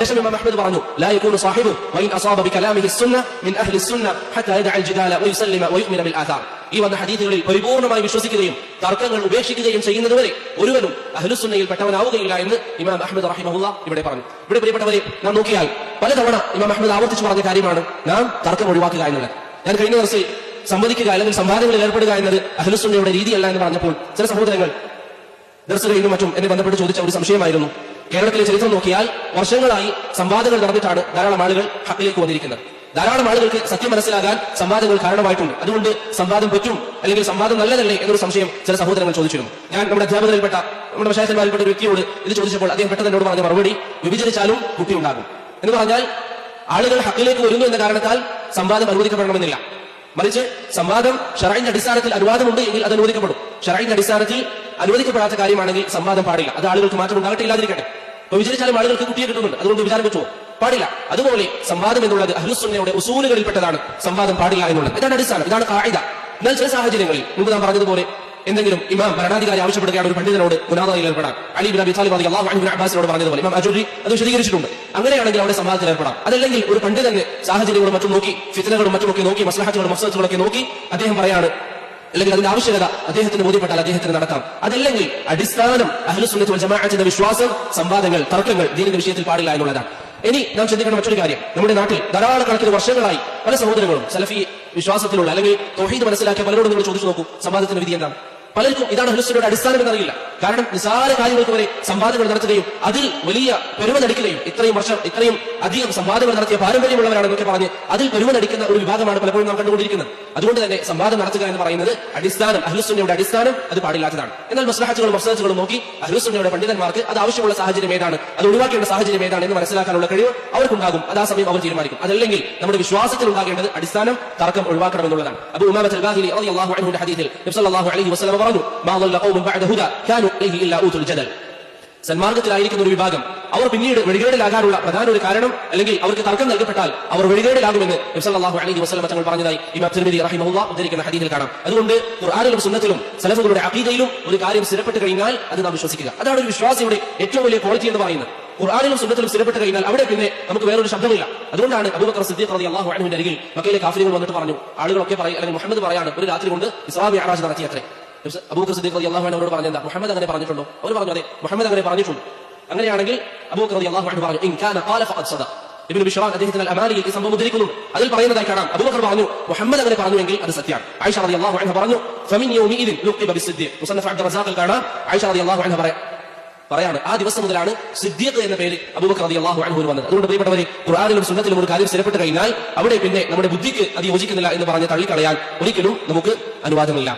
ശേഷം ഇമാം അഹ്മദ് പറഞ്ഞു ലാ യകൂനു സാഹിബു വൈൻ അസാബ ബികലാമിഹി സുന്ന മിൻ അഹ്ലി സുന്ന ഹത്താ യദഅ അൽജിദാല വയുസല്ലിമ വയുമിന ബിൽ ആഥാർ ഈ വന്ന ഹദീസുകളിൽ പരിപൂർണമായി വിശ്വസിക്കുകയും തർക്കങ്ങൾ ഉപേക്ഷിക്കുകയും ചെയ്യുന്നതുവരെ ഒരുവനും അഹ്ലുസുന്നയിൽ പെട്ടവനാവുകയില്ല എന്ന് ഇമാം അഹമ്മദ് റഹിമഹുല്ല ഇവിടെ പറഞ്ഞു. ഇവിടെ പ്രിയപ്പെട്ടവരെ നാം നോക്കിയാൽ പലതവണ ഇമാം അഹമ്മദ് ആവർത്തിച്ചു പറഞ്ഞ കാര്യമാണ് നാം തർക്കം ഒഴിവാക്കുക എന്നുള്ളത്. ഞാൻ കഴിഞ്ഞ ദിവസം സംവദിക്കുക അല്ലെങ്കിൽ സംവാദങ്ങളിൽ ഏർപ്പെടുക എന്നത് അഹ്ലുസുന്നയുടെ രീതിയല്ല എന്ന് പറഞ്ഞപ്പോൾ ചില സഹോദരങ്ങൾ ദർശകയിലും മറ്റും എന്നെ ബന്ധപ്പെട്ട് ചോദിച്ച ഒരു സംശയമായിരുന്നു. കേരളത്തിലെ ചരിത്രം നോക്കിയാൽ വർഷങ്ങളായി സംവാദങ്ങൾ നടന്നിട്ടാണ് ധാരാളം ആളുകൾ ഹക്കിലേക്ക് വന്നിരിക്കുന്നത്. ധാരാളം ആളുകൾക്ക് സത്യം മനസ്സിലാകാൻ സംവാദങ്ങൾ കാരണമായിട്ടുണ്ട്. അതുകൊണ്ട് സംവാദം പറ്റും അല്ലെങ്കിൽ സംവാദം നല്ലതല്ലേ എന്നൊരു സംശയം ചില സഹോദരങ്ങൾ ചോദിച്ചിരുന്നു. ഞാൻ നമ്മുടെ അധ്യാപകരിൽപ്പെട്ട നമ്മുടെ വിഷയത്തിൽപ്പെട്ട ഒരു വ്യക്തിയോട് ഇത് ചോദിച്ചപ്പോൾ അദ്ദേഹം പെട്ടെന്ന് എന്നോട് പറഞ്ഞ മറുപടി വിഭജിച്ചാലും കുട്ടി ഉണ്ടാകും. എന്ന് പറഞ്ഞാൽ ആളുകൾ ഹക്കിലേക്ക് വരുന്നു എന്ന കാരണത്താൽ സംവാദം അനുവദിക്കപ്പെടണമെന്നില്ല. മറിച്ച് സംവാദം ഷറൈന്റെ അടിസ്ഥാനത്തിൽ അനുവാദമുണ്ട് എങ്കിൽ അത് അനുവദിക്കപ്പെടും. ഷറൈന്റെ അടിസ്ഥാനത്തിൽ അനുവദിക്കപ്പെടാത്ത കാര്യമാണെങ്കിൽ സംവാദം പാടില്ല. അത് ആളുകൾക്ക് മാറ്റം ഉണ്ടാകട്ടെ ഇല്ലാതിരിക്കട്ടെ. വിചാരിച്ചാലും ആളുകൾക്ക് കുട്ടിയെ കിട്ടുന്നുണ്ട്. അതുകൊണ്ട് വിചാരം വെച്ചോ പാടില്ല. അതുപോലെ സംവാദം എന്നുള്ളത് അഹ്ലുസുന്നയുടെ ഉസൂലുകളിൽപ്പെട്ടതാണ് സംവാദം പാടില്ല എന്നുള്ളത്. ഇതാണ് അടിസ്ഥാനം ഇതാണ് കായിക എന്നാൽ ചില സാഹചര്യങ്ങളിൽ മുമ്പ് നാം പറഞ്ഞതുപോലെ എന്തെങ്കിലും ഇമാം ഭരണാധികാരി ആവശ്യപ്പെടുകയാണ് ഒരു പണ്ഡിതനോട് മുനാദയിൽ ഏർപ്പെടാം അലി ബിൻ അബി താലിബ് അള്ളാഹു അൻഹു അബ്ബാസിനോട് പറഞ്ഞതുപോലെ ഇമാം അജുരി അത് വിശദീകരിച്ചിട്ടുണ്ട്. അങ്ങനെയാണെങ്കിൽ അവിടെ സംവാദത്തിൽ ഏർപ്പെടാം. അതല്ലെങ്കിൽ ഒരു പണ്ഡിതന് സാഹചര്യങ്ങളും മറ്റും നോക്കി ഫിത്തനകളും മറ്റുമൊക്കെ നോക്കി മസ്ലഹത്തുകളും മസ്ലത്തുകളൊക്കെ നോക്കി അദ്ദേഹം പറയാണ് അല്ലെങ്കിൽ അതിന്റെ ആവശ്യകത അദ്ദേഹത്തിന് ബോധ്യപ്പെട്ടാൽ അദ്ദേഹത്തിന് നടത്താം അതല്ലെങ്കിൽ അടിസ്ഥാനം അഹ്ലുസുന്നത്ത് ജമാഅത്തിന്റെ വിശ്വാസം സംവാദങ്ങൾ തർക്കങ്ങൾ ദീനിന്റെ വിഷയത്തിൽ പാടില്ല എന്നുള്ളതാണ്. ഇനി നാം ചിന്തിക്കേണ്ട മറ്റൊരു കാര്യം. നമ്മുടെ നാട്ടിൽ ധാരാളം കണക്കിന് വർഷങ്ങളായി പല സഹോദരങ്ങളും സലഫി വിശ്വാസത്തിലുള്ള അല്ലെങ്കിൽ തൊഹീദ് മനസ്സിലാക്കിയ പലരോടും നിങ്ങൾ ചോദിച്ചു നോക്കൂ സംവാദത്തിന്റെ വിധി എന്താണ്? പലർക്കും ഇതാണ് അഹ്ലുസുന്നയുടെ അടിസ്ഥാനം എന്നറിയില്ല. കാരണം നിസാര കാര്യങ്ങൾക്ക് വരെ സംവാദങ്ങൾ നടത്തുകയും അതിൽ വലിയ പെരുമ നടിക്കുകയും ഇത്രയും വർഷം ഇത്രയും അധികം സംവാദങ്ങൾ നടത്തിയ പാരമ്പര്യമുള്ളവരാണെന്നൊക്കെ പറഞ്ഞ് അതിൽ പെരുമ നടിക്കുന്ന ഒരു വിഭാഗമാണ് പലപ്പോഴും നാം കണ്ടുകൊണ്ടിരിക്കുന്നത് അതുകൊണ്ട് തന്നെ സംവാദം നടത്തുക എന്ന് പറയുന്നത് അടിസ്ഥാനം അഹ്ലുസുന്നയുടെ അടിസ്ഥാനം അത് പാടില്ലാത്തതാണ് എന്നാൽ മസ്ലഹത്തുകളും മസ്ലഹത്തുകളും നോക്കി അഹ്ലുസുന്നയുടെ പണ്ഡിതന്മാർക്ക് അത് ആവശ്യമുള്ള സാഹചര്യം ഏതാണ് അത് ഒഴിവാക്കേണ്ട സാഹചര്യം ഏതാണ് എന്ന് മനസ്സിലാക്കാനുള്ള കഴിവ് അവർക്കുണ്ടാകും അത് ആ സമയം അവർ തീരുമാനിക്കും അതല്ലെങ്കിൽ നമ്മുടെ വിശ്വാസത്തിൽ ഉണ്ടാകേണ്ടത് അടിസ്ഥാനം തർക്കം ഒഴിവാക്കണം എന്നുള്ളതാണ് അബു ഉമാമത്ത് അൽ-ബാഹിലി റളിയല്ലാഹു അൻഹുവിന്റെ ഹദീസിൽ നബി സല്ലല്ലാഹു അലൈഹി വസല്ലം പറഞ്ഞു മാ ضل قوم بعد هدى كانوا സന്മാർഗത്തിലായിരിക്കുന്ന ഒരു വിഭാഗം അവർ പിന്നീട് വെളികേടിലാകാനുള്ള പ്രധാന ഒരു കാരണം അല്ലെങ്കിൽ അവർക്ക് തർക്കം നൽകപ്പെട്ടാൽ അവർ വെളികേടിലാകുമെന്ന് നബ്സല്ലാഹു അലൈഹി വസ്ലം തങ്ങൾ പറഞ്ഞതായി ഇമാം തിരുമതി റഹിമഹുല്ല ഉദ്ധരിക്കുന്ന ഹദീദിൽ കാണാം. അതുകൊണ്ട് ഖുർആനിലും സുന്നത്തിലും സലഫുകളുടെ അഖീദയിലും ഒരു കാര്യം സ്ഥിരപ്പെട്ട് കഴിഞ്ഞാൽ അത് നാം വിശ്വസിക്കുക. അതാണ് ഒരു വിശ്വാസിയുടെ ഏറ്റവും വലിയ ക്വാളിറ്റി എന്ന് പറയുന്നത്. ഖുർആനിലും സുന്നത്തിലും സ്ഥിരപ്പെട്ട് കഴിഞ്ഞാൽ അവിടെ പിന്നെ നമുക്ക് വേറൊരു ശബ്ദമില്ല. അതുകൊണ്ടാണ് അബൂബക്കർ സിദ്ദീഖ് റതി അള്ളാഹു അനഹുവിന്റെ അരികിൽ മക്കയിലെ കാഫിലുകൾ വന്നിട്ട് പറഞ്ഞു. ആളുകളൊക്കെ പറയും അല്ലെങ്കിൽ മുഹമ്മദ് പറയാണ് ഒരു രാത്രി കൊണ്ട് ഇസ്ലാമി ആരാജ് നടത്തിയത്രേ. അബൂബക്കർ സിദ്ദീഖ് റളിയല്ലാഹു അൻഹു അവരോട് പറഞ്ഞെന്താ? മുഹമ്മദ് അങ്ങനെ പറഞ്ഞിട്ടുണ്ടോ? അവർ പറഞ്ഞു അതെ മുഹമ്മദ് അങ്ങനെ പറഞ്ഞിട്ടുണ്ട്. അങ്ങനെയാണെങ്കിൽ അബൂബക്കർ റളിയല്ലാഹു അൻഹു പറഞ്ഞു ഇൻ കാന ഖാല ഫഖദ് സദ ഇബ്നു ബിഷ്റാൻ അദ്ദേഹത്തിന്റെ അമാലിയിൽ ഈ സംഭവം ഉദ്ധരിക്കുന്നു അതിൽ പറയുന്നതായി കാണാം. അബൂബക്കർ പറഞ്ഞു മുഹമ്മദ് അങ്ങനെ പറഞ്ഞുവെങ്കിൽ അത് സത്യമാണ്. ആയിഷ റളിയല്ലാഹു അൻഹ പറഞ്ഞു ഫമിൻ യൗമിഇദിൻ ലുഖിബ ബിസ്സിദ്ദീഖ്. മുസന്നഫ് അബ്ദുർ റസാഖിൽ കാണാം. ആയിഷ റളിയല്ലാഹു അൻഹ പറയാം പറയാണ് ആ ദിവസം മുതലാണ് സിദ്ദീഖ് എന്ന പേര് അബൂബക്കർ റളിയല്ലാഹു അൻഹു വന്നത്. അതുകൊണ്ട് പ്രിയപ്പെട്ടവരെ ഖുർആനിലും സുന്നത്തിലും ഒരു കാര്യം സ്ഥിരപ്പെട്ട് കഴിഞ്ഞാൽ അവിടെ പിന്നെ നമ്മുടെ ബുദ്ധിക്ക് അത് യോജിക്കുന്നില്ല എന്ന് പറഞ്ഞ് തള്ളിക്കളയാൻ ഒരിക്കലും നമുക്ക് അനുവാദമില്ല.